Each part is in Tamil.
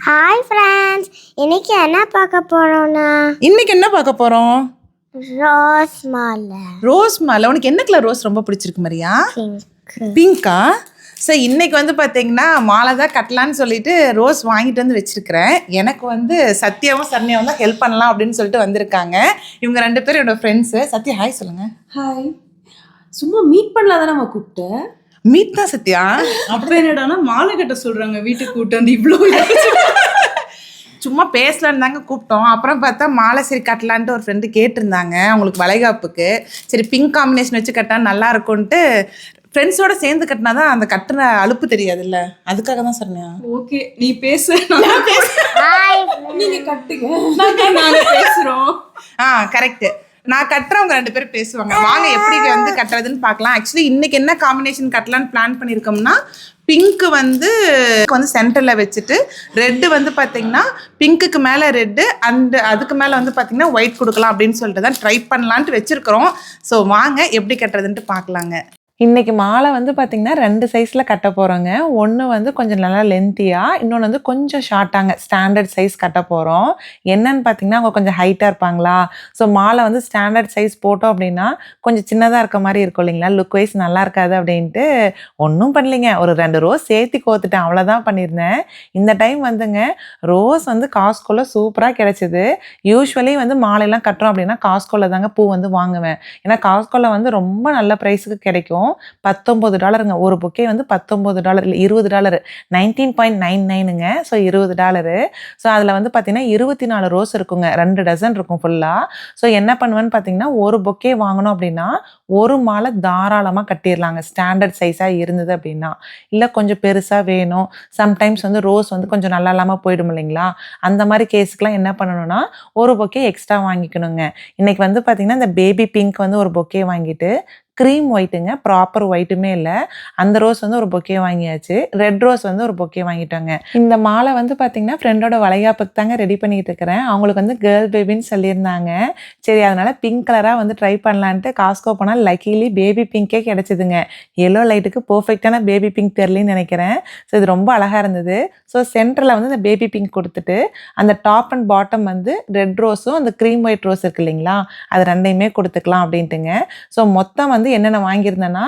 ஹாய் ஃப்ரெண்ட்ஸ் இன்னைக்கு என்ன பார்க்க போறோம்னா? இன்னைக்கு என்ன பார்க்க போறோம்? ரோஸ் மாலை ரோஸ் மாலை உனக்கு என்ன கலர் ரோஸ் ரொம்ப பிடிச்சிருக்கு மரியா பிங்கா ஸோ இன்னைக்கு வந்து பார்த்தீங்கன்னா மாலை தான் கட்டலான்னு சொல்லிட்டு ரோஸ் வாங்கிட்டு வந்து வச்சிருக்கிறேன். எனக்கு வந்து சத்யாவும் சரண்யாவும் தான் ஹெல்ப் பண்ணலாம் அப்படின்னு சொல்லிட்டு வந்திருக்காங்க. இவங்க ரெண்டு பேரும் என்னோட ஃப்ரெண்ட்ஸு சத்யா ஹாய் சொல்லுங்க. ஹாய் சும்மா மீட் பண்ணலாம் தான் நம்ம கூப்பிட்டேன் மீட் தான் சத்யா. அப்ப என்னடானா மாலை கட்ட சொல்றாங்க வீட்டுக்கு கூட்டு வந்து இவ்வளோ சும்மா பேசலான்னு தாங்க கூப்பிட்டோம். அப்புறம் பார்த்தா மாலை சரி கட்டலான்ட்டு ஒரு ஃப்ரெண்டு கேட்டிருந்தாங்க அவங்களுக்கு வளைகாப்புக்கு. சரி பிங்க் காம்பினேஷன் வச்சு கட்டா நல்லா இருக்கும்ன்ட்டு ஃப்ரெண்ட்ஸோட சேர்ந்து கட்டினா தான் அந்த கட்டுன அலுப்பு தெரியாதுல்ல? அதுக்காக தான் சொன்னேன். ஓகே நீ பேசு. நீங்க கட்டுங்க. நாங்க பேசுறோம். ஆ கரெக்ட் நான் கட்டுறவங்க ரெண்டு பேரும் பேசுவாங்க. வாங்க எப்படி வந்து கட்டுறதுன்னு பார்க்கலாம். ஆக்சுவலி இன்னைக்கு என்ன காம்பினேஷன் கட்டலான்னு பிளான் பண்ணியிருக்கோம்னா பிங்க் வந்து வந்து சென்டரில் வச்சுட்டு ரெட்டு வந்து பார்த்தீங்கன்னா பிங்க்குக்கு மேலே ரெட்டு அண்ட் அதுக்கு மேலே வந்து பார்த்தீங்கன்னா ஒயிட் கொடுக்கலாம் அப்படின்னு சொல்லிட்டு தான் ட்ரை பண்ணலான்ட்டு வச்சுருக்கிறோம். ஸோ வாங்க எப்படி கட்டுறதுன்ட்டு பார்க்கலாங்க. இன்றைக்கி மாலை வந்து பார்த்திங்கன்னா ரெண்டு சைஸில் கட்ட போகிறோங்க ஒன்று வந்து கொஞ்சம் நல்லா லென்த்தியாக இன்னொன்று வந்து கொஞ்சம் ஷார்ட்டாங்க ஸ்டாண்டர்ட் சைஸ் கட்ட போகிறோம் என்னன்னு பார்த்தீங்கன்னா அவங்க கொஞ்சம் ஹைட்டாக இருப்பாங்களா? ஸோ மாலை வந்து ஸ்டாண்டர்ட் சைஸ் போட்டோம் அப்படின்னா கொஞ்சம் சின்னதாக இருக்க மாதிரி இருக்கும் இல்லைங்களா? லுக் வைஸ் நல்லா இருக்காது அப்படின்ட்டு ஒன்றும் பண்ணலைங்க. ஒரு ரெண்டு ரோஸ் சேர்த்து கோத்துட்டேன் அவ்வளோதான் பண்ணியிருந்தேன். இந்த டைம் வந்துங்க ரோஸ் வந்து காஸ்கோவில் சூப்பராக கிடச்சிது. யூஸ்வலி வந்து மாலையெல்லாம் கட்டுறோம் அப்படின்னா காஸ்கோவில் தாங்க பூ வந்து வாங்குவேன். ஏன்னா காஸ்கோவில் வந்து ரொம்ப நல்ல ப்ரைஸுக்கு கிடைக்கும். பத்தொம்பது டாலருங்க. ஒரு புக்கே வந்து பத்தொம்பது டாலர் இல்லை இருபது டாலரு. நைன்டீன் பாயிண்ட் நைன் நைனுங்க ஸோ இருபது டாலரு. ஸோ அதில் வந்து பார்த்தீங்கன்னா இருபத்தி நாலு ரோஸ் இருக்குங்க. ரெண்டு டசன் இருக்கும் ஃபுல்லாக ஸோ என்ன பண்ணுவேன்னு பார்த்தீங்கன்னா ஒரு பொக்கே வாங்கணும் அப்படின்னா ஒரு மாலை தாராளமாக கட்டிடலாங்க ஸ்டாண்டர்ட் சைஸாக இருந்தது அப்படின்னா. இல்லை கொஞ்சம் பெருசாக வேணும். சம்டைம்ஸ் வந்து ரோஸ் வந்து கொஞ்சம் நல்லா இல்லாமல் போயிடும் இல்லைங்களா? அந்த மாதிரி கேஸுக்கெலாம் என்ன பண்ணணும்னா ஒரு பொக்கே எக்ஸ்ட்ரா வாங்கிக்கணுங்க. இன்றைக்கி வந்து பார்த்தீங்கன்னா இந்த பேபி பிங்க் வந்து ஒரு பொக்கே வாங்கிட்டு க்ரீம் ஒயிட்டுங்க ப்ராப்பர் ஒயிட்டுமே இல்லை. அந்த ரோஸ் வந்து ஒரு பொக்கே வாங்கியாச்சு. ரெட் ரோஸ் வந்து ஒரு பொக்கே வாங்கிட்டாங்க. இந்த மாலை வந்து பார்த்தீங்கன்னா ஃப்ரெண்டோட வளையாப்புக்கு தாங்க ரெடி பண்ணிட்டு இருக்கிறேன். அவங்களுக்கு வந்து கேர்ள் பேபின்னு சொல்லியிருந்தாங்க. சரி அதனால பிங்க் கலராக வந்து ட்ரை பண்ணலான்ட்டு காஸ்கோ போனால் லக்கிலி பேபி பிங்கே கிடச்சிதுங்க. எல்லோ லைட்டுக்கு பர்ஃபெக்டான பேபி பிங்க் தெரியலன்னு நினைக்கிறேன். ஸோ இது ரொம்ப அழகாக இருந்தது. ஸோ சென்டரில் வந்து இந்த பேபி பிங்க் கொடுத்துட்டு அந்த டாப் அண்ட் பாட்டம் வந்து ரெட் ரோஸும் அந்த க்ரீம் ஒயிட் ரோஸ் இருக்கு இல்லைங்களா? அது ரெண்டையுமே கொடுத்துக்கலாம் அப்படின்ட்டுங்க. ஸோ மொத்தம் வந்து என்னென்ன வாங்கியிருந்தேன்னா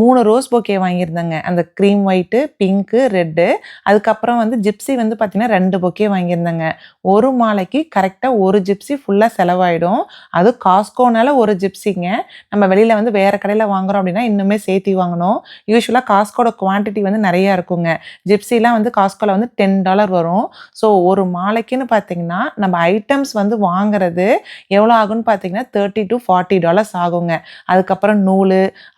மூணு ரோஸ் பொக்கே வாங்கியிருந்தேங்க. அந்த க்ரீம் ஒயிட்டு பிங்க்கு ரெட்டு அதுக்கப்புறம் வந்து ஜிப்ஸி வந்து பார்த்திங்கன்னா ரெண்டு பொக்கே வாங்கியிருந்தேங்க. ஒரு மாலைக்கு கரெக்டாக ஒரு ஜிப்ஸி ஃபுல்லாக செலவாயிடும். அது காஸ்கோனால ஒரு ஜிப்ஸிங்க நம்ம வெளியில் வந்து வேறு கடையில் வாங்குறோம் அப்படின்னா இன்னுமே சேர்த்தி வாங்கணும். யூஸ்வலாக காஸ்கோட குவான்டிட்டி வந்து நிறையா இருக்குங்க. ஜிப்ஸிலாம் வந்து காஸ்கோவில் வந்து டென் டாலர் வரும். ஸோ ஒரு மாலைக்குன்னு பார்த்தீங்கன்னா நம்ம ஐட்டம்ஸ் வந்து வாங்குறது எவ்வளோ ஆகும்னு பார்த்தீங்கன்னா தேர்ட்டி டு ஃபார்ட்டி டாலர்ஸ் ஆகுங்க. அதுக்கப்புறம் நூல்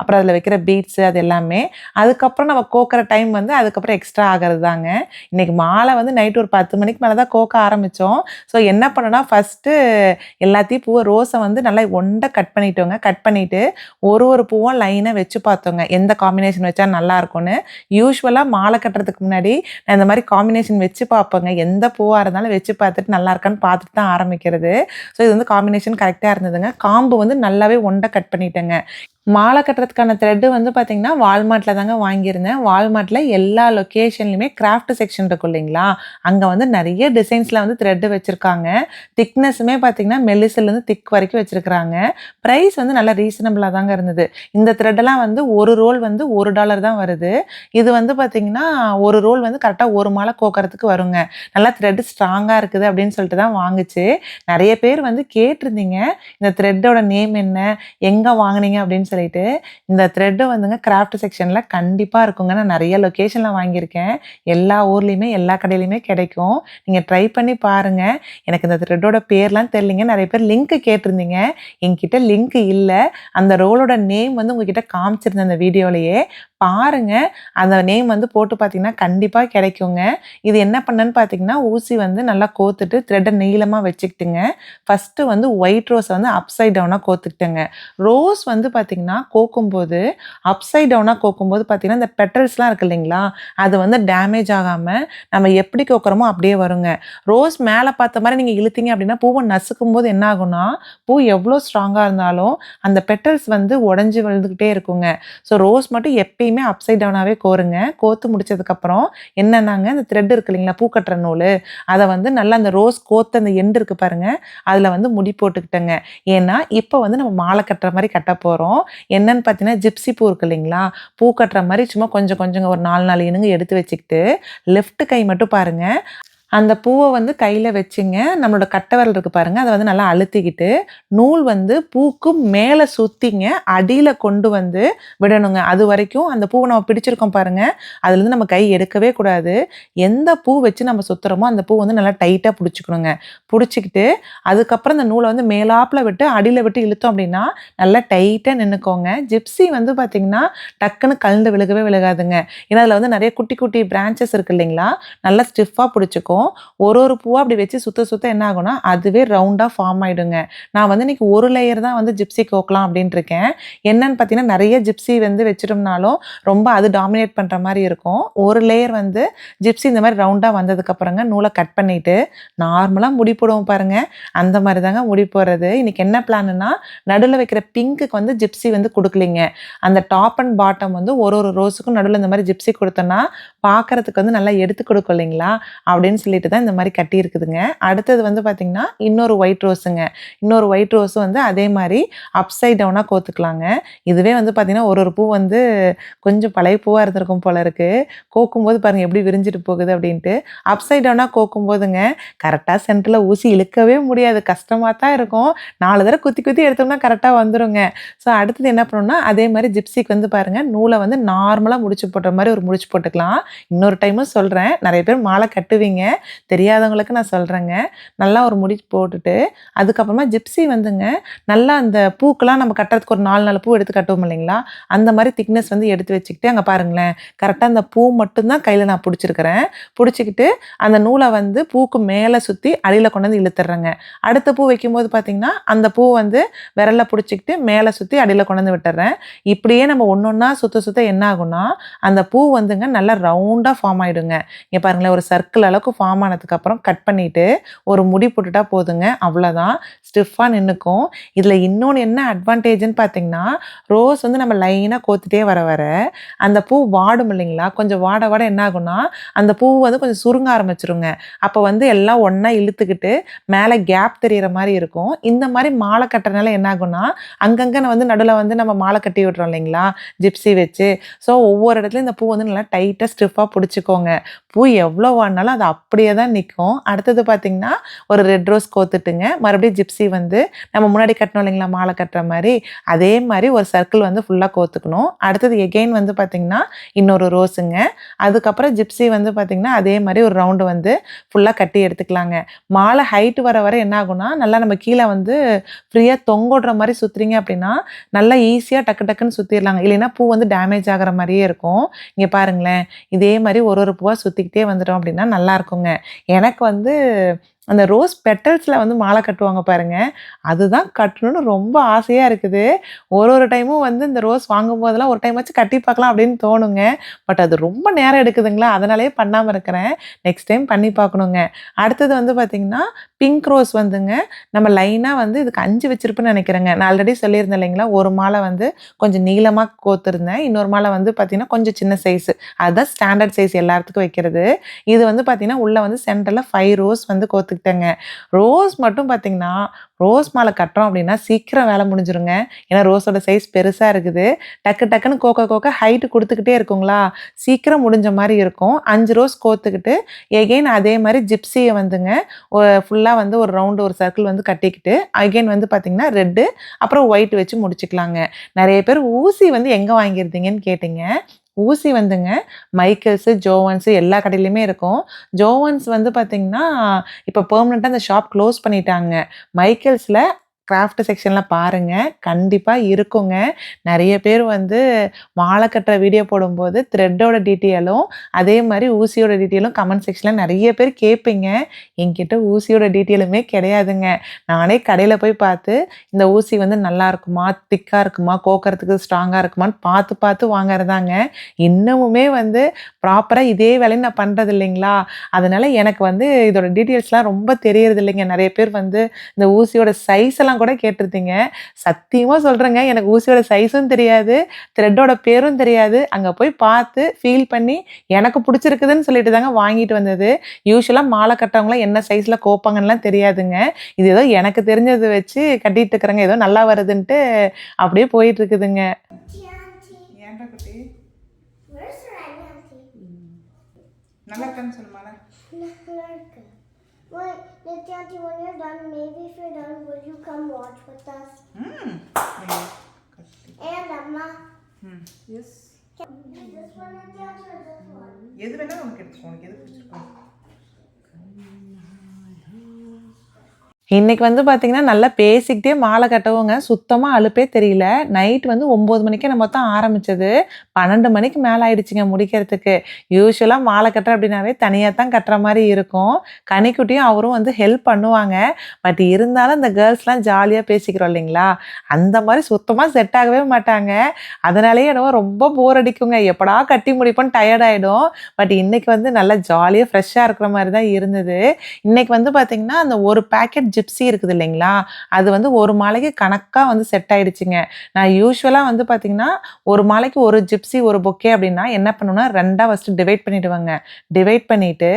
அப்புறம் அதில் வைக்கிற பீட்ஸு அது எல்லாமே. அதுக்கப்புறம் நம்ம கோக்கிற டைம் வந்து அதுக்கப்புறம் எக்ஸ்ட்ரா ஆகிறது தாங்க இன்றைக்கி மாலை வந்து நைட் ஒரு பத்து மணிக்கு மேலே தான் கோக்க ஆரம்பித்தோம் ஸோ என்ன பண்ணோன்னா ஃபஸ்ட்டு எல்லாத்தையும் பூவை ரோஸை வந்து நல்லா ஒண்டை கட் பண்ணிட்டோங்க. கட் பண்ணிவிட்டு ஒரு ஒரு பூவும் லைனாக வச்சு பார்த்தோங்க. எந்த காம்பினேஷன் வச்சா நல்லா இருக்கும்னு. யூஸ்வலாக மாலை கட்டுறதுக்கு முன்னாடி நான் இந்த மாதிரி காம்பினேஷன் வச்சு பார்ப்பேங்க. எந்த பூவாக இருந்தாலும் வச்சு பார்த்துட்டு நல்லா இருக்கான்னு பார்த்துட்டு தான் ஆரம்பிக்கிறது. ஸோ இது வந்து காம்பினேஷன் கரெக்டாக இருந்ததுங்க. காம்பு வந்து நல்லாவே ஒண்டை கட் பண்ணிட்டேங்க. மாலை கட்டுறதுக்கான த்ரெட்டு வந்து பார்த்தீங்கன்னா வால்மார்ட்டில் தாங்க வாங்கியிருந்தேன். வால்மார்ட்டில் எல்லா லொக்கேஷன்லையுமே கிராஃப்ட் செக்ஷன் இருக்கும் இல்லைங்களா? அங்கே வந்து நிறைய டிசைன்ஸில் வந்து த்ரெட்டு வச்சுருக்காங்க. திக்னஸுமே பார்த்தீங்கன்னா மெல்லிசிலேருந்து திக் வரைக்கும் வச்சுருக்குறாங்க. ப்ரைஸ் வந்து நல்லா ரீசனபிளாக தாங்க இருந்தது. இந்த த்ரெட்டெல்லாம் வந்து ஒரு ரோல் வந்து ஒரு டாலர் தான் வருது. இது வந்து பார்த்தீங்கன்னா ஒரு ரோல் வந்து கரெக்டாக ஒரு மாலை கோக்கிறதுக்கு வருங்க. நல்லா த்ரெட்டு ஸ்ட்ராங்காக இருக்குது அப்படின்னு சொல்லிட்டு தான் வாங்குச்சு. நிறைய பேர் வந்து கேட்டிருந்தீங்க இந்த த்ரெட்டோட நேம் என்ன? எங்கே வாங்கினீங்க அப்படின்னு சொல்லிட்டு இந்த த்ரெட்டு வந்துங்க கிராஃப்ட் செக்ஷனில் கண்டிப்பாக இருக்குங்க. நான் நிறைய லொக்கேஷனில் வாங்கியிருக்கேன். எல்லா ஊர்லேயுமே எல்லா கடையிலையுமே கிடைக்கும். நீங்கள் ட்ரை பண்ணி பாருங்கள் எனக்கு இந்த த்ரெட்டோட பேர்லாம் தெரியலிங்க. நிறைய பேர் லிங்க்கு கேட்டிருந்தீங்க. என்கிட்ட லிங்க் இல்லை. அந்த ரோலோட நேம் வந்து உங்ககிட்ட காமிச்சிருந்தேன் அந்த வீடியோலையே. பாருங்க. அந்த நேம் வந்து போட்டு பார்த்தீங்கன்னா கண்டிப்பாக கிடைக்குங்க. இது என்ன பண்ணேன்னு பார்த்தீங்கன்னா ஊசி வந்து நல்லா கோத்துட்டு த்ரெட்டை நீளமாக வச்சுக்கிட்டுங்க. ஃபஸ்ட்டு வந்து ஒயிட் ரோஸை வந்து அப்சைட் டவுனாக கோத்துக்கிட்டேங்க. ரோஸ் வந்து பார்த்தீங்கன்னா கோக்கும்போது அப்சைட் டவுனாக கோக்கும்போது பார்த்தீங்கன்னா இந்த பெட்டல்ஸ்லாம் இருக்கு இல்லைங்களா அது வந்து டேமேஜ் ஆகாமல் நம்ம எப்படி கோக்குறோமோ அப்படியே வருங்க. ரோஸ் மேலே பார்த்த மாதிரி நீங்கள் இழுத்தீங்க அப்படின்னா பூவை நசுக்கும் போது என்ன ஆகும்னா பூ எவ்வளோ ஸ்ட்ராங்காக இருந்தாலும் அந்த பெட்டல்ஸ் வந்து உடஞ்சி விழுந்துக்கிட்டே இருக்குங்க. ஸோ ரோஸ் மட்டும் எப்பயுமே அப்சைட் டவுனாகவே கோருங்க. கோத்து முடிச்சதுக்கப்புறம் என்னன்னாங்க? அந்த த்ரெட் இருக்கு இல்லைங்களா? பூ கட்டுற நூல். அதை வந்து நல்லா அந்த ரோஸ் கோத்து அந்த எண்டு இருக்குது பாருங்கள் அதில் வந்து முடி போட்டுக்கிட்டேங்க. ஏன்னா இப்போ வந்து நம்ம மாலை கட்டுற மாதிரி கட்ட போகிறோம் என்னன்னு பார்த்தீங்கன்னா ஜிப்சி பூ இருக்கு இல்லைங்களா? பூ கட்டுற மாதிரி சும்மா கொஞ்சம் கொஞ்சம் ஒரு நாலு நாலு இனுங்க எடுத்து வச்சுக்கிட்டு லெஃப்ட் கை மட்டும் பாருங்கள் அந்த பூவை வந்து கையில் வச்சுங்க. நம்மளோட கட்டவரல் இருக்குது பாருங்கள் பாருங்க. அதை வந்து நல்லா அழுத்திக்கிட்டு நூல் வந்து பூக்கு மேலே சுற்றிங்க அடியில் கொண்டு வந்து விடணுங்க. அது வரைக்கும் அந்த பூவை நம்ம பிடிச்சிருக்கோம் பாருங்க. அதுலேருந்து நம்ம கை எடுக்கவே கூடாது. எந்த பூ வச்சு நம்ம சுற்றுறோமோ அந்த பூ வந்து நல்லா டைட்டாக பிடிச்சிக்கணுங்க. பிடிச்சிக்கிட்டு அதுக்கப்புறம் அந்த நூலை வந்து மேலாப்பில் விட்டு அடியில் விட்டு இழுத்தோம் அப்படின்னா நல்லா டைட்டாக நின்றுக்கோங்க ஜிப்ஸி வந்து பார்த்திங்கன்னா டக்குன்னு கலந்து விழுகவே விழுகாதுங்க. ஏன்னா அதில் வந்து நிறைய குட்டி குட்டி பிரான்ச்சஸ் இருக்குது இல்லைங்களா? நல்லா ஸ்டிஃபாக பிடிச்சிக்கும். ஒரு ஒரு பூவாக அப்படி வச்சு சுத்த சுத்த என்ன ஆகும்னா அதுவே ரவுண்டாக ஃபார்ம் ஆகிடுங்க நான் வந்து இன்றைக்கி ஒரு லேயர் தான் வந்து ஜிப்ஸி கோக்கலாம் அப்படின்ட்டு இருக்கேன். என்னன்னு பார்த்தீங்கன்னா நிறைய ஜிப்சி வந்து வச்சிட்டோம்னாலும் ரொம்ப அது டாமினேட் பண்ணுற மாதிரி இருக்கும். ஒரு லேயர் வந்து ஜிப்ஸி இந்த மாதிரி ரவுண்டாக வந்ததுக்கப்புறங்க நூலை கட் பண்ணிட்டு நார்மலாக முடி போடுவோம் பாருங்கள் அந்த மாதிரி தாங்க முடி போடுறது. இன்றைக்கி என்ன பிளான்னா நடுவில் வைக்கிற பிங்க்குக்கு வந்து ஜிப்சி வந்து கொடுக்கலிங்க. அந்த டாப் அண்ட் பாட்டம் வந்து ஒரு ஒரு ரோஸுக்கும் நடுவில் இந்த மாதிரி ஜிப்ஸி கொடுத்தோன்னா பார்க்கறதுக்கு வந்து நல்லா எடுத்து கொடுக்கும் இல்லைங்களா? அப்படின்னு சொல்லி சொல்லிட்டு தான் இந்த மாதிரி கட்டி இருக்குதுங்க அடுத்தது வந்து பார்த்திங்கன்னா இன்னொரு ஒயிட் ரோஸுங்க இன்னொரு ஒயிட் ரோஸ் வந்து அதே மாதிரி அப்சைட் டவுனாக கோத்துக்கலாங்க. இதுவே வந்து பார்த்திங்கன்னா ஒரு ஒரு பூ வந்து கொஞ்சம் பழைய பூவாக இருந்திருக்கும் போல இருக்குது கோக்கும்போது பாருங்கள் எப்படி விரிஞ்சிட்டு போகுது அப்படின்ட்டு. அப்சைட் டவுனாக கோக்கும் போதுங்க கரெக்டாக சென்டரில் ஊசி இழுக்கவே முடியாது. கஷ்டமாக தான் இருக்கும். நாலு தடவை குத்தி குத்தி எடுத்தோம்னா கரெக்டாக வந்துருங்க. ஸோ அடுத்தது என்ன பண்ணணும்னா அதே மாதிரி ஜிப்ஸிக்கு வந்து பாருங்கள் நூலை வந்து நார்மலாக முடிச்சு போடுற மாதிரி ஒரு முடிச்சு போட்டுக்கலாம். இன்னொரு டைமும் சொல்கிறேன் நிறைய பேர் மாலை கட்டுவீங்க. தெரியாதவங்களுக்கு நான் சொல்கிறேங்க நல்லா ஒரு முடி போட்டுட்டு அதுக்கப்புறமா ஜிப்ஸி வந்துங்க. நல்லா அந்த பூக்கெலாம் நம்ம கட்டுறதுக்கு ஒரு நாலு நாலு பூ எடுத்து கட்டுவோம் இல்லைங்களா? அந்த மாதிரி திக்னஸ் வந்து எடுத்து வச்சுக்கிட்டு அங்கே பாருங்களேன். கரெக்டாக அந்த பூ மட்டும்தான் கையில் நான் பிடிச்சிருக்கிறேன். பிடிச்சிக்கிட்டு அந்த நூலை வந்து பூக்கு மேலே சுற்றி அடியில் கொண்டு வந்து இழுத்துறேங்க. அடுத்த பூ வைக்கும்போது பார்த்தீங்கன்னா அந்த பூ வந்து விரல்ல பிடிச்சிக்கிட்டு மேலே சுற்றி அடியில் கொண்டு வந்து விட்டுறேன். இப்படியே நம்ம ஒன்று ஒன்றா சுத்த சுத்த என்ன ஆகும்னா அந்த பூ வந்துங்க நல்லா ரவுண்டாக ஃபார்ம் ஆகிடுங்க இங்கே பாருங்களேன் ஒரு சர்க்கிள் அளவுக்கு ஃபார்ம் ஆனதுக்கப்புறம் கட் பண்ணிவிட்டு ஒரு முடி போட்டுட்டா போதுங்க. அவ்வளோதான் ஸ்டிஃபாக நின்றுக்கும் இதில் இன்னொன்று என்ன அட்வான்டேஜ்னு பார்த்தீங்கன்னா ரோஸ் வந்து நம்ம லைனாக கோத்துட்டே வர வர அந்த பூ வாடும் இல்லைங்களா? கொஞ்சம் வாட வாட என்ன ஆகும்னா அந்த பூ வந்து கொஞ்சம் சுருங்க ஆரம்பிச்சிருங்க. அப்போ வந்து எல்லாம் ஒன்றா இழுத்துக்கிட்டு மேலே கேப் தெரிகிற மாதிரி இருக்கும். இந்த மாதிரி மாலை கட்டுறதுனால என்ன ஆகும்னா அங்கங்கே வந்து நடுவில் வந்து நம்ம மாலை கட்டி விட்றோம் இல்லைங்களா? ஜிப்ஸி வச்சு. ஸோ ஒவ்வொரு இடத்துலையும் இந்த பூ வந்து நல்லா டைட்டாக ஸ்டிஃபாக பிடிச்சிக்கோங்க. பூ எவ்வளோ வாடினாலும் அது அப்படியே தான் நிற்கும் அடுத்தது பார்த்திங்கன்னா ஒரு ரெட் ரோஸ் கோத்துட்டுங்க. மறுபடியும் ஜிப்ஸி வந்து நம்ம முன்னாடி கட்டணும் இல்லைங்களா மாலை கட்டுற மாதிரி அதே மாதிரி ஒரு சர்க்கிள் வந்து ஃபுல்லாக கோத்துக்கணும். அடுத்தது எகெயின் வந்து பார்த்திங்கன்னா இன்னொரு ரோஸுங்க அதுக்கப்புறம் ஜிப்ஸி வந்து பார்த்திங்கன்னா அதே மாதிரி ஒரு ரவுண்டு வந்து ஃபுல்லாக கட்டி எடுத்துக்கலாங்க. மாலை ஹைட் வர வர என்ன ஆகும்னா நல்லா நம்ம கீழே வந்து ஃப்ரீயாக தொங்கோடுற மாதிரி சுற்றுறீங்க அப்படின்னா நல்லா ஈஸியாக டக்கு டக்குன்னு சுற்றிடலாங்க இல்லைன்னா பூ வந்து டேமேஜ் ஆகிற மாதிரியே இருக்கும். இங்கே பாருங்களேன் இதே மாதிரி ஒரு ஒரு பூவாக சுற்றிக்கிட்டே வந்துட்டோம் அப்படின்னா நல்லா இருக்குங்க. எனக்கு வந்து அந்த ரோஸ் பெட்டல்ஸில் வந்து மாலை கட்டுவாங்க பாருங்க. அதுதான் கட்டணும்னு ரொம்ப ஆசையாக இருக்குது. ஒரு ஒரு டைமும் வந்து இந்த ரோஸ் வாங்கும் போதெல்லாம் ஒரு டைம் வச்சு கட்டி பார்க்கலாம் அப்படின்னு தோணுங்க. பட் அது ரொம்ப நேரம் எடுக்குதுங்களா? அதனாலேயே பண்ணாமல் இருக்கிறேன். நெக்ஸ்ட் டைம் பண்ணி பார்க்கணுங்க. அடுத்தது வந்து பார்த்திங்கன்னா பிங்க் ரோஸ் வந்துங்க. நம்ம லைனாக வந்து இதுக்கு அஞ்சு வச்சுருப்புன்னு நினைக்கிறேங்க. நான் ஆல்ரெடி சொல்லியிருந்தேன் இல்லைங்களா? ஒரு மாலை வந்து கொஞ்சம் நீளமாக கோத்துருந்தேன். இன்னொரு மாலை வந்து பார்த்திங்கன்னா கொஞ்சம் சின்ன சைஸு அதுதான் ஸ்டாண்டர்ட் சைஸ் எல்லாத்துக்கும் வைக்கிறது. இது வந்து பார்த்திங்கன்னா உள்ளே வந்து சென்டரில் ஃபைவ் ரோஸ் வந்து கற்றுக்கிட்டேங்க ரோஸ் மட்டும் பார்த்திங்கன்னா ரோஸ் மாலை கட்டுறோம் அப்படின்னா சீக்கிரம் வேலை முடிஞ்சிருங்க. ஏன்னா ரோஸோட சைஸ் பெருசாக இருக்குது. டக்கு டக்குன்னு கோக்க கோக்க ஹைட்டு கொடுத்துக்கிட்டே இருக்குங்களா? சீக்கிரம் முடிஞ்ச மாதிரி இருக்கும். அஞ்சு ரோஸ் கோத்துக்கிட்டு எகெயின் அதே மாதிரி ஜிப்ஸியை வந்துங்க ஃபுல்லாக வந்து ஒரு ரவுண்டு ஒரு சர்க்கிள் வந்து கட்டிக்கிட்டு அகெயின் வந்து பார்த்திங்கன்னா ரெட்டு அப்புறம் ஒயிட் வச்சு முடிச்சுக்கலாங்க. நிறைய பேர் ஊசி வந்து எங்கே வாங்கியிருந்தீங்கன்னு கேட்டிங்க. ஊசி வந்துங்க மைக்கேல்ஸு ஜோவன்ஸு எல்லா கடையிலையுமே இருக்கும். ஜோவன்ஸ் வந்து பார்த்திங்கன்னா இப்போ பெர்மனெண்ட்டாக அந்த ஷாப் க்ளோஸ் பண்ணிட்டாங்க. மைக்கேல்ஸில் கிராஃப்ட் செக்ஷனில் பாருங்கள் கண்டிப்பாக இருக்குங்க. நிறைய பேர் வந்து மாலை கட்டுற வீடியோ போடும்போது த்ரெட்டோட டீட்டெயிலும் அதே மாதிரி ஊசியோட டீட்டெயிலும் கமெண்ட் செக்ஷனில் நிறைய பேர் கேட்பீங்க. என்கிட்ட ஊசியோட டீட்டெயிலுமே கிடையாதுங்க. நானே கடையில் போய் பார்த்து இந்த ஊசி வந்து நல்லா இருக்குமா? திக்காக இருக்குமா? கோக்கறதுக்கு ஸ்ட்ராங்காக இருக்குமான்னு பார்த்து பார்த்து வாங்குறதாங்க. இன்னமுமே வந்து ப்ராப்பராக இதே வேலையை நான் பண்ணுறது இல்லைங்களா? அதனால் எனக்கு வந்து இதோட டீட்டெயில்ஸ்லாம் ரொம்ப தெரியறது இல்லைங்க நிறைய பேர் வந்து இந்த ஊசியோட சைஸ் எல்லாம் கூட கேட்டிருந்தீங்க. சத்தியமாக சொல்கிறேங்க எனக்கு ஊசியோட சைஸும் தெரியாது த்ரெட்டோட பேரும் தெரியாது. அங்கே போய் பார்த்து ஃபீல் பண்ணி எனக்கு பிடிச்சிருக்குதுன்னு சொல்லிட்டு தாங்க வாங்கிட்டு வந்தது. யூஸ்வலாக மாலை கட்டவங்களாம் என்ன சைஸில் கோப்பாங்கன்னுலாம் தெரியாதுங்க. இது ஏதோ எனக்கு தெரிஞ்சதை வச்சு கட்டிட்டு இருக்கிறேங்க ஏதோ நல்லா வருதுன்ட்டு அப்படியே போயிட்டு இருக்குதுங்க ஏன்டா குட்டி? Where's your auntie? நல்லா இருக்கான்னு Nitya auntie, when you're done, maybe if you're done, will you come watch with us? Hmm And Amma. Hmm yes Is this one Nitya auntie or this one? எது வேணாலும் உனக்கு எடுத்துக்கோ உனக்கு எது பிடிச்சிருக்கோ இன்னைக்கு வந்து பார்த்தீங்கன்னா நல்லா பேசிக்கிட்டே மாலை கட்டவுங்க. சுத்தமாக அழுப்பே தெரியல. நைட் வந்து ஒம்பது மணிக்கே நம்ம மொத்தம் ஆரம்பிச்சது. பன்னெண்டு மணிக்கு மேலே ஆயிடுச்சுங்க முடிக்கிறதுக்கு. யூஸ்வலாக மாலை கட்டுற அப்படின்னாவே தனியாக தான் கட்டுற மாதிரி இருக்கும். கனிக்குட்டியும் அவரும் வந்து ஹெல்ப் பண்ணுவாங்க. பட் இருந்தாலும் இந்த கேர்ள்ஸ்லாம் ஜாலியாக பேசிக்கிறோம் இல்லைங்களா? அந்த மாதிரி சுத்தமாக செட் ஆகவே மாட்டாங்க. அதனாலேயே என்னவோ ரொம்ப போர் அடிக்குங்க. எப்படா கட்டி முடிப்போன்னு டயர்ட் ஆகிடும் பட் இன்னைக்கு வந்து நல்லா ஜாலியாக ஃப்ரெஷ்ஷாக இருக்கிற மாதிரி தான் இருந்தது. இன்னைக்கு வந்து பார்த்தீங்கன்னா அந்த ஒரு பேக்கெட் ஜிப்ஸி இருக்குது இல்லைங்களா? அது வந்து ஒரு மாலைக்கு கணக்காக வந்து செட் ஆகிடுச்சிங்க நான் யூஸ்வலாக வந்து பார்த்தீங்கன்னா ஒரு மாலைக்கு ஒரு ஜிப்ஸி ஒரு பொக்கே அப்படின்னா என்ன பண்ணுவேன்னா ரெண்டாக ஃபஸ்ட்டு டிவைட் பண்ணிவிடுவாங்க டிவைட் பண்ணிவிட்டு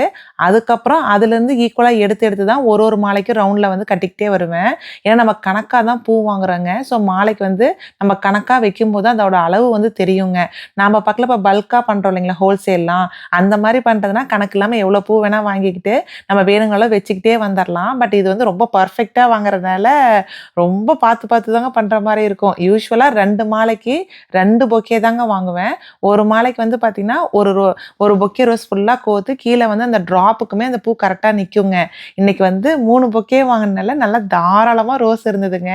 அதுக்கப்புறம் அதுலேருந்து ஈக்குவலாக எடுத்து எடுத்து தான் ஒரு ஒரு மாலைக்கு ரவுண்டில் வந்து கட்டிக்கிட்டே வருவேன். ஏன்னா நம்ம கணக்காக தான் பூ வாங்குறோங்க. ஸோ மாலைக்கு வந்து நம்ம கணக்காக வைக்கும்போது அதோட அளவு வந்து தெரியுங்க. நாம் பக்கத்தில் இப்போ பல்காக பண்ணுறோம் இல்லைங்களா ஹோல்சேல்லாம் அந்த மாதிரி பண்ணுறதுனா கணக்கு இல்லாமல் எவ்வளோ பூ வேணால் வாங்கிக்கிட்டு நம்ம வேணுங்களோ வச்சுக்கிட்டே வந்துடலாம் பட் இது வந்து ரொம்ப ரொம்ப பர்ஃபெக்டாக வாங்குறதுனால ரொம்ப பார்த்து பார்த்து தாங்க பண்ணுற மாதிரி இருக்கும். யூஸ்வலாக ரெண்டு மாலைக்கு ரெண்டு பொக்கே தாங்க வாங்குவேன். ஒரு மாலைக்கு வந்து பார்த்திங்கன்னா ஒரு ரோ ஒரு பொக்கே ரோஸ் ஃபுல்லாக கோத்து கீழே வந்து அந்த ட்ராப்புக்குமே அந்த பூ கரெக்டாக நிற்குங்க இன்றைக்கி வந்து மூணு பொக்கே வாங்கினால நல்லா தாராளமாக ரோஸ் இருந்ததுங்க.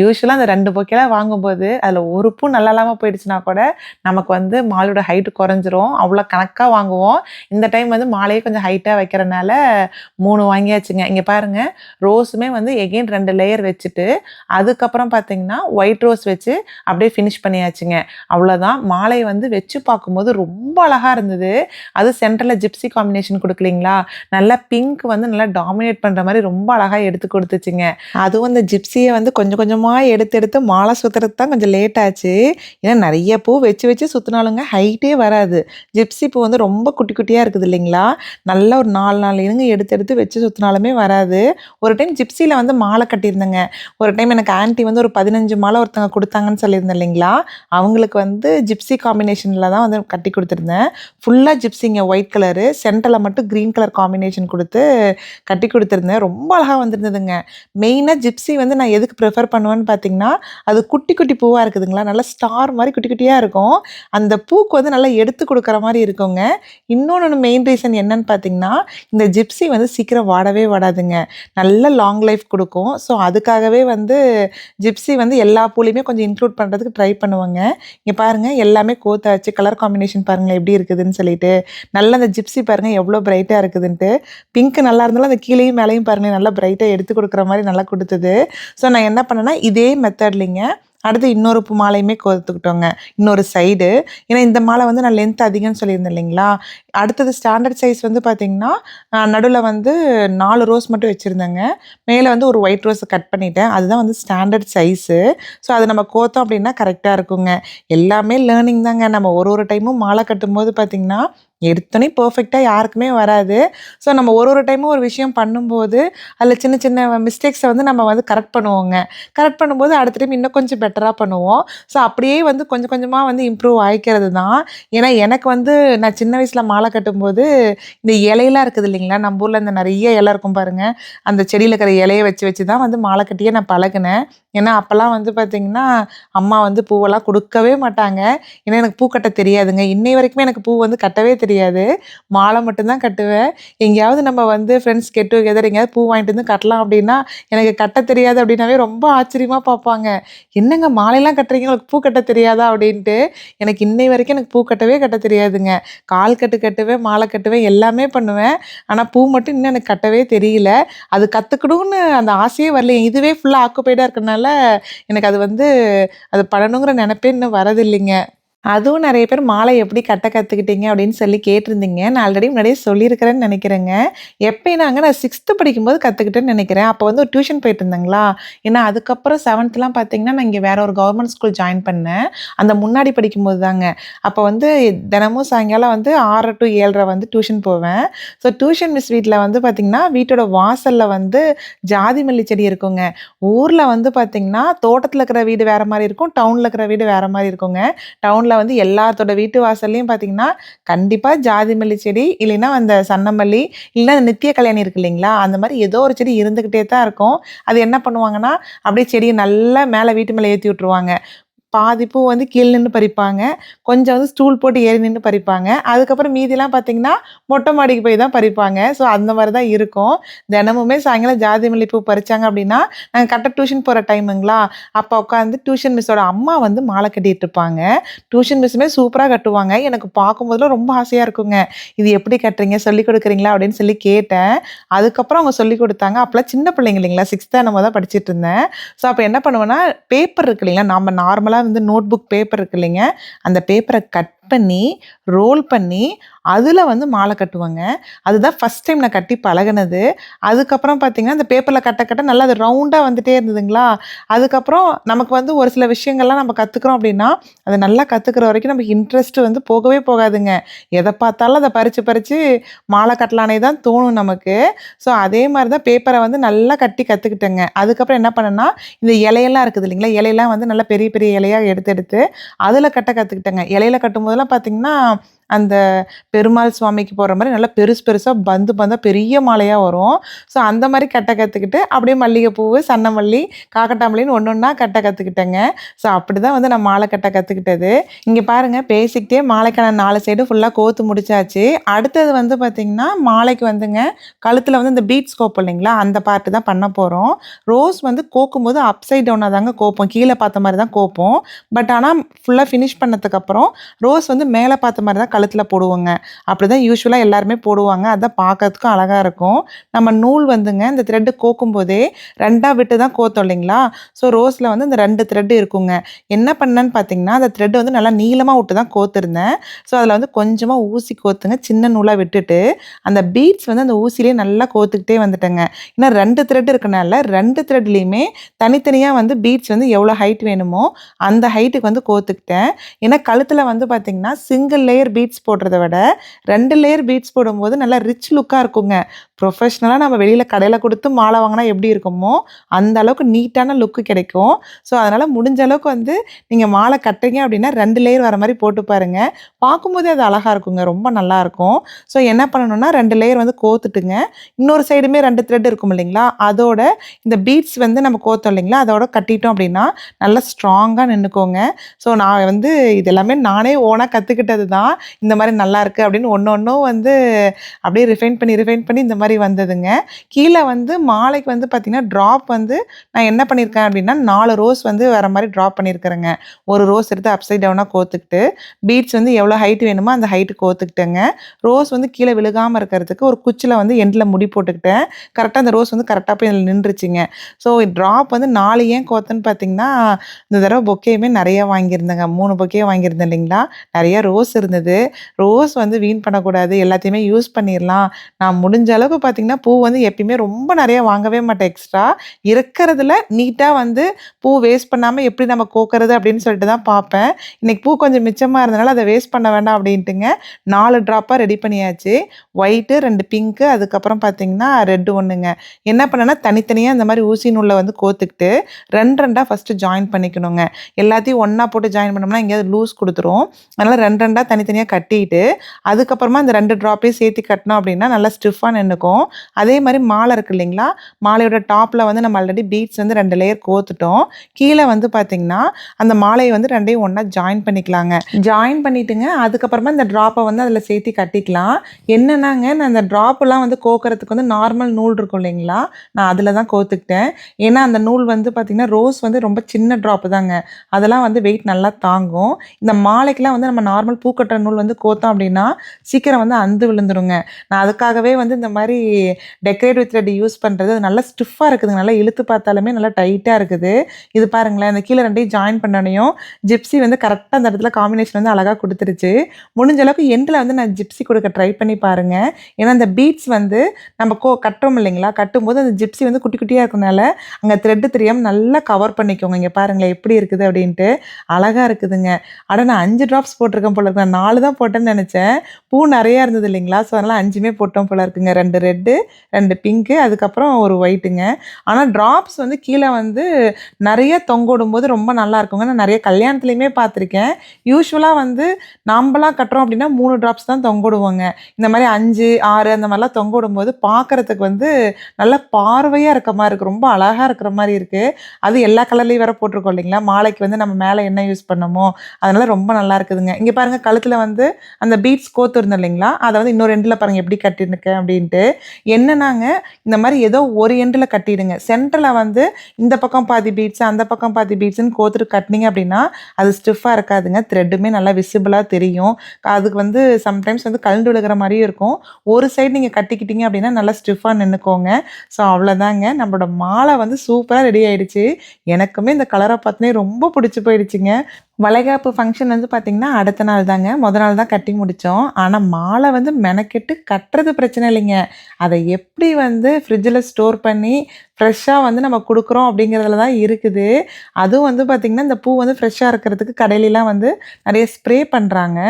யூஸ்வலாக அந்த ரெண்டு பொக்கேலாம் வாங்கும்போது அதில் ஒரு பூ நல்லா இல்லாமல் போயிடுச்சுன்னா கூட நமக்கு வந்து மாலையோட ஹைட்டு குறைஞ்சிரும். அவ்வளோ கணக்காக வாங்குவோம். இந்த டைம் வந்து மாலையே கொஞ்சம் ஹைட்டாக வைக்கிறனால மூணு வாங்கியாச்சுங்க. இங்கே பாருங்கள் ரோஸ் ரோஸுமே வந்து எகெயின் ரெண்டு லேயர் வச்சுட்டு அதுக்கப்புறம் பார்த்தீங்கன்னா ஒயிட் ரோஸ் வச்சு அப்படியே ஃபினிஷ் பண்ணியாச்சுங்க. அவ்வளோதான் மாலை வந்து வச்சு பார்க்கும்போது ரொம்ப அழகாக இருந்தது. அது சென்டரில் ஜிப்சி காம்பினேஷன் கொடுக்கலீங்களா? நல்லா பிங்க் வந்து நல்லா டாமினேட் பண்ணுற மாதிரி ரொம்ப அழகாக எடுத்து கொடுத்துச்சுங்க. அதுவும் அந்த ஜிப்சியை வந்து கொஞ்சம் கொஞ்சமாக எடுத்து எடுத்து மாலை சுற்றுறது தான் கொஞ்சம் லேட் ஆச்சு. ஏன்னா நிறைய பூ வச்சு வச்சு சுற்றினாலுங்க ஹைட்டே வராது. ஜிப்சி பூ வந்து ரொம்ப குட்டி குட்டியாக இருக்குது இல்லைங்களா? நல்லா ஒரு நாலு நாலு இருங்க எடுத்து எடுத்து வச்சு சுற்றினாலுமே வராது. ஒரு டைம் ஜிப்ஸியில் வந்து மாலை கட்டியிருந்தேங்க. ஒரு டைம் எனக்கு ஆன்ட்டி வந்து ஒரு பதினஞ்சு மாலை ஒருத்தவங்க கொடுத்தாங்கன்னு சொல்லியிருந்தேன் இல்லைங்களா? அவங்களுக்கு வந்து ஜிப்ஸி காம்பினேஷனில் தான் வந்து கட்டி கொடுத்துருந்தேன். ஃபுல்லாக ஜிப்ஸிங்க ஒயிட் கலரு சென்டரில் மட்டும் க்ரீன் கலர் காம்பினேஷன் கொடுத்து கட்டி கொடுத்துருந்தேன். ரொம்ப அழகாக வந்திருந்ததுங்க. மெயினாக ஜிப்ஸி வந்து நான் எதுக்கு ப்ரிஃபர் பண்ணுவேன்னு பார்த்தீங்கன்னா அது குட்டி குட்டி பூவாக இருக்குதுங்களா? நல்லா ஸ்டார் மாதிரி குட்டி குட்டியாக இருக்கும். அந்த பூக்கு வந்து நல்லா எடுத்து கொடுக்குற மாதிரி இருக்குங்க. இன்னொன்று மெயின் ரீசன் என்னன்னு பார்த்தீங்கன்னா இந்த ஜிப்ஸி வந்து சீக்கிரம் வாடவே வாடாதுங்க. நல்ல லாங் லைஃப் கொடுக்கும். ஸோ அதுக்காகவே வந்து ஜிப்ஸி வந்து எல்லா பூலையுமே கொஞ்சம் இன்க்ளூட் பண்ணுறதுக்கு ட்ரை பண்ணுவாங்க. இங்கே பாருங்கள் எல்லாமே கோத்தாச்சு கலர் காம்பினேஷன் பாருங்கள் எப்படி இருக்குதுன்னு சொல்லிட்டு. நல்லா அந்த ஜிப்ஸி பாருங்கள் எவ்வளோ பிரைட்டாக இருக்குதுன்ட்டு. பிங்க் நல்லா இருந்தாலும் அந்த கீழேயும் மேலேயும் பாருங்கள் நல்லா பிரைட்டாக எடுத்து கொடுக்குற மாதிரி நல்லா கொடுத்தது. ஸோ நான் என்ன பண்ணேன்னா இதே மெத்தட்லிங்க அடுத்து இன்னொரு மாலையுமே கோர்த்துக்கிட்டோங்க. இன்னொரு சைடு ஏன்னா இந்த மாலை வந்து நான் லென்த் அதிகம்னு சொல்லியிருந்தேன் இல்லைங்களா? அடுத்தது ஸ்டாண்டர்ட் சைஸ் வந்து பார்த்தீங்கன்னா நடுவில் வந்து நாலு ரோஸ் மட்டும் வச்சுருந்தேங்க. மேலே வந்து ஒரு ஒயிட் ரோஸை கட் பண்ணிட்டேன். அதுதான் வந்து ஸ்டாண்டர்ட் சைஸு ஸோ அதை நம்ம கோத்தோம் அப்படின்னா கரெக்டாக இருக்குங்க. எல்லாமே லேர்னிங் தாங்க. நம்ம ஒரு ஒரு டைமும் மாலை கட்டும்போது பார்த்தீங்கன்னா எடுத்தோடனே பர்ஃபெக்டாக யாருக்குமே வராது. ஸோ நம்ம ஒரு ஒரு டைமும் ஒரு விஷயம் பண்ணும்போது அதில் சின்ன சின்ன மிஸ்டேக்ஸை வந்து நம்ம வந்து கரெக்ட் பண்ணுவோங்க. கரெக்ட் பண்ணும்போது அடுத்த டைம் இன்னும் கொஞ்சம் பெட்டராக பண்ணுவோம். ஸோ அப்படியே வந்து கொஞ்சம் கொஞ்சமாக வந்து இம்ப்ரூவ் ஆகிக்கிறது தான். ஏன்னா எனக்கு வந்து நான் சின்ன வயசில் மாலை கட்டும்போது இந்த இலையெல்லாம் இருக்குது இல்லைங்களா? நம்ம ஊரில் இந்த நிறைய இலை இருக்கும் பாருங்கள் அந்த செடியில் இருக்கிற இலையை வச்சு வச்சு தான் வந்து மாலை கட்டியே நான் பழகினேன். ஏன்னா அப்போல்லாம் வந்து பார்த்திங்கன்னா அம்மா வந்து பூவெல்லாம் கொடுக்கவே மாட்டாங்க. ஏன்னா எனக்கு பூ கட்ட தெரியாதுங்க. இன்னை வரைக்குமே எனக்கு பூ வந்து கட்டவே தெரியாது. தெரியாது மாலை மட்டும்தான் கட்டுவேன். எங்கேயாவது நம்ம வந்து ஃப்ரெண்ட்ஸ் கெட் டுகெதர் எங்கேயாவது பூ வாங்கிட்டு வந்து கட்டலாம் அப்படின்னா எனக்கு கட்ட தெரியாது அப்படின்னாவே ரொம்ப ஆச்சரியமாக பார்ப்பாங்க. என்னங்க மாலையெல்லாம் கட்டுறீங்க? உங்களுக்கு பூ கட்ட தெரியாதா? அப்படின்ட்டு எனக்கு இன்னை வரைக்கும் எனக்கு பூ கட்டவே கட்ட தெரியாதுங்க. கால் கட்டு கட்டுவேன் மாலை கட்டுவேன் எல்லாமே பண்ணுவேன். ஆனால் பூ மட்டும் இன்னும் எனக்கு கட்டவே தெரியல. அது கற்றுக்கணும்னு அந்த ஆசையே வரல. இதுவே ஃபுல்லாக ஆக்குப்பைடாக இருக்கனால எனக்கு அது வந்து அது பண்ணணுங்கிற நினப்பே இன்னும் வரதில்லைங்க. அதுவும் நிறைய பேர் மாலை எப்படி கட்ட கற்றுக்கிட்டீங்க அப்படின்னு சொல்லி கேட்டிருந்தீங்க. நான் ஆல்ரெடி முன்னாடியே சொல்லியிருக்கிறேன்னு நினைக்கிறேங்க. எப்போனாங்க நான் சிக்ஸ்த்து படிக்கும்போது கற்றுக்கிட்டேன்னு நினைக்கிறேன். அப்போ வந்து ஒரு டியூஷன் போயிட்டு இருந்தாங்களா? ஏன்னா அதுக்கப்புறம் செவன்த்லாம் பார்த்தீங்கன்னா நான் இங்கே வேற ஒரு கவர்மெண்ட் ஸ்கூல் ஜாயின் பண்ணேன். அந்த முன்னாடி படிக்கும்போது தாங்க. அப்போ வந்து தினமும் சாயங்காலம் வந்து ஆறு டு ஏழரை வந்து டியூஷன் போவேன். ஸோ டியூஷன் மிஸ் வீட்டில் வந்து பார்த்திங்கன்னா வீட்டோட வாசலில் வந்து ஜாதி மல்லி செடி இருக்குங்க. ஊரில் வந்து பார்த்திங்கன்னா தோட்டத்தில் இருக்கிற வீடு வேறு மாதிரி இருக்கும் டவுனில் இருக்கிற வீடு வேறு மாதிரி இருக்குங்க. டவுனில் வந்து எல்லாத்தோட வீட்டு வாசல்லையும் பார்த்தீங்கன்னா கண்டிப்பாக ஜாதி மல்லி செடி இல்லைன்னா அந்த சன்னமல்லி இல்லைன்னா அந்த நித்திய கல்யாணி இருக்கு இல்லைங்களா? அந்த மாதிரி ஏதோ ஒரு செடி இருந்துக்கிட்டே தான் இருக்கும். அது என்ன பண்ணுவாங்கன்னா அப்படியே செடியை நல்லா மேலே வீட்டு மேலே ஏற்றி விட்ருவாங்க பாதி பூ வந்து கீழே நின்று பறிப்பாங்க. கொஞ்சம் வந்து ஸ்டூல் போட்டு ஏறி நின்று பறிப்பாங்க. அதுக்கப்புறம் மீதிலாம் பார்த்தீங்கன்னா மொட்டை மாடிக்கு போய் தான் பறிப்பாங்க. ஸோ அந்த மாதிரி தான் இருக்கும். தினமுமே சாயங்காலம் ஜாதி மல்லி பூ பறித்தாங்க அப்படின்னா நாங்கள் கரெக்டாக டியூஷன் போகிற டைமுங்களா அப்போ உட்காந்து டியூஷன் மிஸ்ஸோட அம்மா வந்து மாலை கட்டிகிட்டு இருப்பாங்க. டியூஷன் மிஸ்ஸுமே சூப்பராக கட்டுவாங்க. எனக்கு பார்க்கும்போதெல்லாம் ரொம்ப ஆசையாக இருக்குங்க. இது எப்படி கட்டுறீங்க? சொல்லி கொடுக்குறீங்களா? அப்படின்னு சொல்லி கேட்டேன். அதுக்கப்புறம் அவங்க சொல்லி கொடுத்தாங்க. அப்போலாம் சின்ன பிள்ளைங்க இல்லைங்களா? சிக்ஸ்த்தாக நம்ம தான் படிச்சுட்டு இருந்தேன். ஸோ அப்போ என்ன பண்ணுவேன்னா பேப்பர் இருக்கு இல்லைங்களா? நம்ம நார்மலாக வந்து நோட் புக் பேப்பர் இருக்கு இல்லைங்க. அந்த பேப்பரை கட் பண்ணி ரோல் பண்ணி அதில் வந்து மாலை கட்டுவாங்க. அதுதான் ஃபஸ்ட் டைம் நான் கட்டி பழகுனது. அதுக்கப்புறம் பார்த்தீங்கன்னா அந்த பேப்பரில் கட்ட கட்ட நல்லா அது ரவுண்டாக வந்துட்டே இருந்ததுங்களா? அதுக்கப்புறம் நமக்கு வந்து ஒரு சில விஷயங்கள்லாம் நம்ம கற்றுக்குறோம் அப்படின்னா அதை நல்லா கற்றுக்கிற வரைக்கும் நமக்கு இன்ட்ரெஸ்ட் வந்து போகவே போகாதுங்க. எதை பார்த்தாலும் அதை பறித்து பறித்து மாலை கட்டலானே தான் தோணும் நமக்கு. ஸோ அதே மாதிரி தான் பேப்பரை வந்து நல்லா கட்டி கற்றுக்கிட்டேங்க அதுக்கப்புறம் என்ன பண்ணேன்னா இந்த இலையெல்லாம் இருக்குது இல்லைங்களா? இலையெல்லாம் வந்து நல்லா பெரிய பெரிய இலையாக எடுத்து எடுத்து அதில் கட்ட கற்றுக்கிட்டேங்க இலையில கட்டும்போதெல்லாம் பார்த்தீங்கன்னா அந்த பெருமாள் சுவாமிக்கு போகிற மாதிரி நல்லா பெருசு பெருசாக பந்து பந்தாக பெரிய மாலையாக வரும். ஸோ அந்த மாதிரி கட்ட கற்றுக்கிட்டு அப்படியே மல்லிகைப்பூ சன்னமல்லி காக்கட்டாமல்லின்னு ஒன்று ஒன்றா கட்ட கற்றுக்கிட்டேங்க ஸோ அப்படி தான் வந்து நான் மாலை கட்ட கற்றுக்கிட்டது இங்கே பாருங்கள் பேசிக்கிட்டே மாலைக்கான நாலு சைடு ஃபுல்லாக கோத்து முடிச்சாச்சு. அடுத்தது வந்து பார்த்திங்கன்னா மாலைக்கு வந்துங்க கழுத்தில் வந்து இந்த பீட்ஸ் கோப்பம் இல்லைங்களா? அந்த பார்ட்டு தான் பண்ண போகிறோம் ரோஸ் வந்து கோக்கும்போது அப் சைட் டவுனாக தாங்க கோப்போம். கீழே பார்த்த மாதிரி தான் கோப்போம். பட் ஆனால் ஃபுல்லாக ஃபினிஷ் பண்ணதுக்கப்புறம் ரோஸ் வந்து மேலே பார்த்த மாதிரி தான் கழுத்தில் போடுவோங்க. அப்படி தான் யூஸ்வலாக எல்லாருமே போடுவாங்க. அதான் பார்க்கறதுக்கும் அழகாக இருக்கும். நம்ம நூல் வந்துங்க இந்த த்ரெட்டு கோக்கும் போதே ரெண்டாக விட்டு தான் கோத்தோம் இல்லைங்களா? ஸோ ரோஸில் வந்து இந்த ரெண்டு த்ரெட்டு இருக்குங்க. என்ன பண்ணேன்னு பார்த்தீங்கன்னா அந்த த்ரெட் வந்து நல்லா நீளமாக விட்டு தான் கோத்துருந்தேன். ஸோ அதில் வந்து கொஞ்சமாக ஊசி கோத்துங்க. சின்ன நூலாக விட்டுட்டு அந்த பீட்ஸ் வந்து அந்த ஊசிலேயே நல்லா கோத்துக்கிட்டே வந்துட்டேங்க. ஏன்னா ரெண்டு த்ரெட் இருக்கனால ரெண்டு த்ரெட்லேயுமே தனித்தனியாக வந்து பீட்ஸ் வந்து எவ்வளோ ஹைட் வேணுமோ அந்த ஹைட்டுக்கு வந்து கோத்துக்கிட்டேன். ஏன்னா கழுத்தில் வந்து பார்த்தீங்கன்னா சிங்கிள் லேயர் பீட்ஸ் போடுறத விட ரெண்டு லேயர் பீட்ஸ் போடும்போது நல்லா ரிச் லுக்காக இருக்குங்க. ப்ரொஃபஷ்னலாக நம்ம வெளியில் கடையில் கொடுத்து மாலை வாங்கினா எப்படி இருக்குமோ அந்த அளவுக்கு நீட்டான லுக்கு கிடைக்கும். ஸோ அதனால் முடிஞ்ச அளவுக்கு வந்து நீங்கள் மாலை கட்டுறீங்க அப்படின்னா ரெண்டு லேயர் வர மாதிரி போட்டு பாருங்கள் பார்க்கும்போதே அது அழகாக இருக்குங்க ரொம்ப நல்லாயிருக்கும் ஸோ என்ன பண்ணணும்னா ரெண்டு லேயர் வந்து கோத்துட்டுங்க. இன்னொரு சைடுமே ரெண்டு த்ரெட் இருக்கும் இல்லைங்களா? அதோட இந்த பீட்ஸ் வந்து நம்ம கோத்தோம் இல்லைங்களா? அதோட கட்டிட்டோம் அப்படின்னா நல்லா ஸ்ட்ராங்காக நின்றுக்கோங்க ஸோ நான் வந்து இது எல்லாமே நானே ஓனாக கற்றுக்கிட்டது தான். இந்த மாதிரி நல்லா இருக்குது அப்படின்னு ஒன்று ஒன்றும் வந்து அப்படியே ரிஃபைன் பண்ணி ரிஃபைன் பண்ணி இந்த மாதிரி வந்ததுங்க. கீழே வந்து மாலைக்கு வந்து பார்த்திங்கன்னா ட்ராப் வந்து நான் என்ன பண்ணியிருக்கேன் அப்படின்னா நாலு ரோஸ் வந்து வர மாதிரி ட்ராப் பண்ணியிருக்கிறேங்க ஒரு ரோஸ் எடுத்து அப்சைட் டவுனாக கோத்துக்கிட்டு பீட்ஸ் வந்து எவ்வளோ ஹைட் வேணுமோ அந்த ஹைட்டு கோத்துக்கிட்டேங்க. ரோஸ் வந்து கீழே விழுகாமல் இருக்கிறதுக்கு ஒரு குச்சியில் வந்து எண்டில் முடி போட்டுக்கிட்டேன். கரெக்டாக அந்த ரோஸ் வந்து கரெக்டாக போய் நின்றுச்சுங்க. ஸோ ட்ராப் வந்து நாலு ஏன் கோத்துன்னு பார்த்தீங்கன்னா இந்த தடவை பொக்கேயுமே நிறைய வாங்கியிருந்தேங்க. மூணு பொக்கே வாங்கியிருந்தேன் இல்லைங்களா? நிறைய ரோஸ் இருந்தது. ரோஸ் வந்து வீண் பண்ணக்கூடாது. எல்லாத்தையுமே யூஸ் பண்ணிடலாம் நான் முடிஞ்ச அளவுக்கு பார்த்தீங்கன்னா பூ வந்து எப்பயுமே ரொம்ப நிறைய வாங்கவே மாட்டேன் எக்ஸ்ட்ரா இருக்கிறதுல நீட்டாக வந்து பூ வேஸ்ட் பண்ணாமல் எப்படி நம்ம கோக்கிறது அப்படின்னு சொல்லிட்டு தான் பார்ப்பேன் இன்றைக்கி பூ கொஞ்சம் மிச்சமாக இருந்தனால அதை வேஸ்ட் பண்ண வேண்டாம் அப்படின்ட்டுங்க. நாலு ட்ராப்பாக ரெடி பண்ணியாச்சு. ஒயிட்டு ரெண்டு பிங்க்கு அதுக்கப்புறம் பார்த்தீங்கன்னா ரெட்டு ஒன்றுங்க என்ன பண்ணேன்னா தனித்தனியாக இந்த மாதிரி ஊசி நூலில் வந்து கோத்துக்கிட்டு ரெண்டு ரெண்டாக ஃபஸ்ட்டு ஜாயின் பண்ணிக்கணுங்க. எல்லாத்தையும் ஒன்றா போட்டு ஜாயின் பண்ணோம்னா எங்கேயாவது லூஸ் கொடுத்துரும். அதனால் ரெண்டு ரெண்டாக தனித்தனியாக கட்டிட்டு அதுக்கப்புறமா இந்த ரெண்டு ட்ராப்பையும் சேர்த்து கட்டினோம் அப்படின்னா நல்லா ஸ்டிஃபாக நின்று இருக்கும். அதே மாதிரி மாலை இருக்குது இல்லைங்களா? மாலையோட டாப்பில் வந்து நம்ம ஆல்ரெடி பீட்ஸ் வந்து ரெண்டு லேயர் கோத்துட்டோம். கீழே வந்து பார்த்திங்கன்னா அந்த மாலையை வந்து ரெண்டையும் ஒன்றா ஜாயின் பண்ணிக்கலாங்க. ஜாயின் பண்ணிட்டுங்க அதுக்கப்புறமா இந்த ட்ராப்பை வந்து அதில் சேர்த்து கட்டிக்கலாம். என்னென்னாங்க நான் அந்த ட்ராப்பெல்லாம் வந்து கோக்கிறதுக்கு வந்து நார்மல் நூல் இருக்கும் இல்லைங்களா? நான் அதில் தான் கோத்துக்கிட்டேன். ஏன்னா அந்த நூல் வந்து பார்த்திங்கன்னா ரோஸ் வந்து ரொம்ப சின்ன ட்ராப்பு தாங்க. அதெல்லாம் வந்து வெயிட் நல்லா தாங்கும். இந்த மாலைக்கெல்லாம் வந்து நம்ம நார்மல் பூக்கட்டுற நூல் வந்து கோத்தோம் அப்படின்னா சீக்கிரம் வந்து அந்து விழுந்துருங்க. நான் அதுக்காகவே வந்து இந்த மாதிரி டெக்கரேட்டிவ் த்ரெட் யூஸ் பண்ணுறது அது நல்லா ஸ்டிஃபாக இருக்குதுங்க நல்லா இழுத்து பார்த்தாலுமே நல்லா டைட்டாக இருக்குது. இது பாருங்களேன் இந்த கீழே ரெண்டையும் ஜாயின் பண்ணனையும் ஜிப்ஸி வந்து கரெக்டாக அந்த இடத்துல காம்பினேஷன் வந்து அழகாக கொடுத்துருச்சு. முடிஞ்ச அளவுக்கு எண்டில் வந்து நான் ஜிப்ஸி கொடுக்க ட்ரை பண்ணி பாருங்கள் ஏன்னா அந்த பீட்ஸ் வந்து நம்ம கோ கட்டுறோம் இல்லைங்களா? கட்டும்போது அந்த ஜிப்ஸி வந்து குட்டி குட்டியாக இருக்கிறனால அங்கே த்ரெட்டு தெரியாமல் நல்லா கவர் பண்ணிக்கோங்க. இங்கே பாருங்களேன் எப்படி இருக்குது அப்படின்ட்டு. அழகாக இருக்குதுங்க. அட நான் அஞ்சு ட்ராப்ஸ் போட்டிருக்கேன் போல இருக்கு. நான் நாலு தான் போட்டேன்னு நினச்சேன். பூ நிறையா இருந்தது இல்லைங்களா? ஸோ அதனால் அஞ்சுமே போட்டோம் போல இருக்குங்க. ரெண்டு ரெட்டு ரெண்டு பிங்க்கு அதுக்கப்புறம் ஒரு ஒயிட்டுங்க ஆனால் ட்ராப்ஸ் வந்து கீழே வந்து நிறைய தொங்கோடும் போது ரொம்ப நல்லா இருக்குங்க. நான் நிறைய கல்யாணத்துலையுமே பார்த்துருக்கேன். யூஸ்வலாக வந்து நாம்பலாம் கட்டுறோம் அப்படின்னா மூணு ட்ராப்ஸ் தான் தொங்கோடுவோங்க இந்த மாதிரி அஞ்சு ஆறு அந்த மாதிரிலாம் தொங்க விடும்போது பார்க்கறதுக்கு வந்து நல்ல பார்வையாக இருக்க மாதிரி இருக்குது ரொம்ப அழகாக இருக்கிற மாதிரி இருக்குது அது எல்லா கலர்லேயும் வேறு போட்டிருக்கோம் இல்லைங்களா? மாலைக்கு வந்து நம்ம மேலே என்ன யூஸ் பண்ணமோ அதனால் ரொம்ப நல்லா இருக்குதுங்க. இங்கே பாருங்க கழுத்தில் வந்து அந்த பீட்ஸ் கோத்து இருந்தோம் இல்லைங்களா? அதை வந்து இன்னொரு ரெண்டில் பாருங்கள் எப்படி கட்டிருக்கேன் அப்படின்ட்டு. என்னன்னாங்க இந்த மாதிரி ஏதோ ஒரு எண்டில் கட்டிடுங்க. சென்டரில் வந்து இந்த பக்கம் பாதி பீட்ஸ் அந்த பக்கம் பாதி பீட்ஸ்ன்னு கோத்துட்டு கட்டினீங்க அப்படின்னா அது ஸ்டிஃபாக இருக்காதுங்க. த்ரெட்டுமே நல்லா விசிபிளாக தெரியும். அதுக்கு வந்து சம்டைம்ஸ் வந்து கலந்து விழுகிற மாதிரியும் இருக்கும். ஒரு சைடு நீங்கள் கட்டிக்கிட்டீங்க அப்படின்னா நல்லா ஸ்டிஃபாக நின்றுக்கோங்க ஸோ அவ்வளோதாங்க நம்மளோட மாலை வந்து சூப்பராக ரெடி ஆகிடுச்சு எனக்குமே இந்த கலரை பார்த்தோன்னே ரொம்ப பிடிச்சி போயிடுச்சுங்க. வளைகாப்பு ஃபங்க்ஷன் வந்து பார்த்திங்கன்னா அடுத்த நாள் தாங்க. முத நாள் தான் கட்டி முடித்தோம் ஆனால் மாலை வந்து மெனக்கெட்டு கட்டுறது பிரச்சனை இல்லைங்க. அதை எப்படி வந்து ஃப்ரிட்ஜில் ஸ்டோர் பண்ணி ஃப்ரெஷ்ஷாக வந்து நம்ம கொடுக்குறோம் அப்படிங்கிறதுல தான் இருக்குது. அதுவும் வந்து பார்த்திங்கன்னா இந்த பூ வந்து ஃப்ரெஷ்ஷாக இருக்கிறதுக்கு கடையிலலாம் வந்து நிறைய ஸ்ப்ரே பண்ணுறாங்க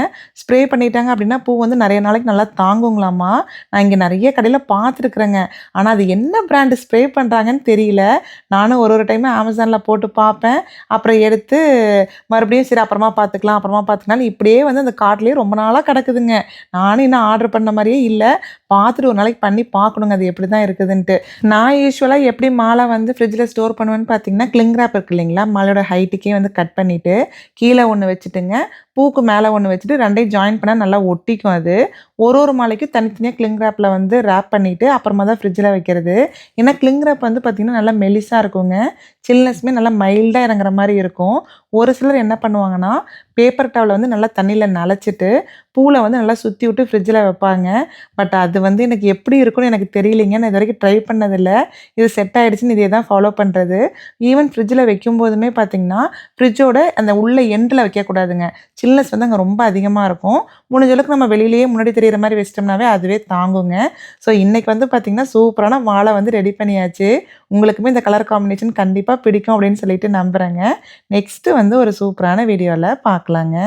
ஸ்ப்ரே பண்ணிட்டாங்க அப்படின்னா பூ வந்து நிறைய நாளைக்கு நல்லா தாங்குங்களாமா? நான் இங்கே நிறைய கடையில் பார்த்துருக்குறேங்க ஆனால் அது என்ன பிராண்டு ஸ்ப்ரே பண்ணுறாங்கன்னு தெரியல. நானும் ஒரு ஒரு டைமும் அமேசானில் போட்டு பார்ப்பேன் அப்புறம் எடுத்து மறுபடியும் சரி அப்புறமா பார்த்துக்கலாம் அப்புறமா பார்த்துக்கலாம் இப்படியே வந்து அந்த கார்ட்லேயே ரொம்ப நாளாக கிடக்குதுங்க. நானும் இன்னும் ஆர்டர் பண்ண மாதிரியே இல்லை. பார்த்துட்டு ஒரு நாளைக்கு பண்ணி பார்க்கணுங்க அது எப்படி தான் இருக்குதுன்ட்டு. நான் யூஸ்வலாக எப்படி மாலை வந்து ஃப்ரிட்ஜில் ஸ்டோர் பண்ணுவேன்னு பார்த்தீங்கன்னா கிளிங் ரேப் இருக்கு இல்லைங்களா? மாலையோட ஹைட்டுக்கே வந்து கட் பண்ணிவிட்டு கீழே ஒன்று வச்சுட்டுங்க. பூக்கு மேலே ஒன்று வச்சுட்டு ரெண்டையும் ஜாயின் பண்ணால் நல்லா ஒட்டிக்கும் அது. ஒரு ஒரு மாலைக்கும் தனித்தனியாக கிளிங் ரேப்பில் வந்து ரேப் பண்ணிவிட்டு அப்புறமா தான் ஃப்ரிட்ஜில் வைக்கிறது. ஏன்னா கிளிங் ரேப் வந்து பார்த்திங்கன்னா நல்லா மெலிசாக இருக்குங்க. சில்னஸ்மே நல்லா மைல்டாக இறங்குற மாதிரி இருக்கும். ஒரு சிலர் என்ன பண்ணுவாங்கன்னா பேப்பர் டவலை வந்து நல்லா தண்ணியில் நனைச்சிட்டு பூவில் வந்து நல்லா சுற்றி விட்டு ஃப்ரிட்ஜில் வைப்பாங்க. பட் அது வந்து எனக்கு எப்படி இருக்கும்னு எனக்கு தெரியலைங்க. நான் இது வரைக்கும் ட்ரை பண்ணதில்லை. இது செட் ஆகிடுச்சின்னு இதே தான் ஃபாலோ பண்ணுறது ஈவன் ஃப்ரிட்ஜில் வைக்கும் போதுமே பார்த்திங்கன்னா ஃப்ரிட்ஜோட அந்த உள்ள எண்டில் வைக்கக்கூடாதுங்க. சில்னஸ் வந்து அங்கே ரொம்ப அதிகமாக இருக்கும். முடிஞ்சளவுக்கு நம்ம வெளியிலேயே முன்னாடி தெரிகிற மாதிரி வச்சிட்டோம்னாவே அதுவே தாங்குங்க. ஸோ இன்றைக்கி வந்து பார்த்திங்கன்னா சூப்பரான வாழை வந்து ரெடி பண்ணியாச்சு. உங்களுக்குமே இந்த கலர் காம்பினேஷன் கண்டிப்பாக பிடிக்கும் அப்படின்னு சொல்லிட்டு நம்புகிறேங்க நெக்ஸ்ட்டு வந்து ஒரு சூப்பரான வீடியோவில் பார்க்கலாங்க